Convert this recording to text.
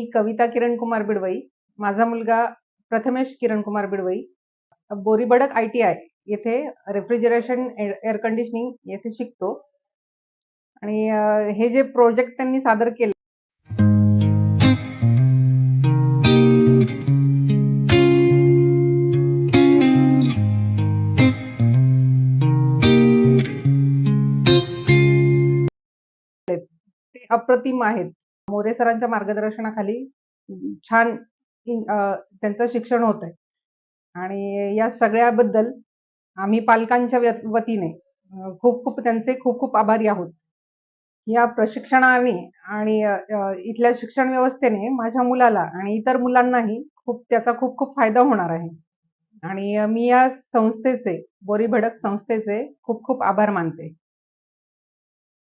मी कविता किरण कुमार बिडवई माझा मुलगा Prathamesh Kiran Kumar Bidwai Boribadak I T I येथे रेफ्रिजरेशन एअर कंडिशनिंग येथे शिकतो. आणि हे जे प्रोजेक्ट त्यांनी सादर केले ते अप्रतिम आहेत. मोरे सरांच्या मार्गदर्शनाखाली छान त्यांचं शिक्षण होत आहे आणि या सगळ्याबद्दल आम्ही पालकांच्या वतीने खूप खूप त्यांचे खूप खूप आभारी आहोत. या प्रशिक्षणाने आणि इथल्या शिक्षण व्यवस्थेने माझ्या मुलाला आणि इतर मुलांनाही खूप त्याचा खूप खूप फायदा होणार आहे. आणि मी या संस्थेचे बोरी भडक संस्थेचे खूप खूप आभार मानते.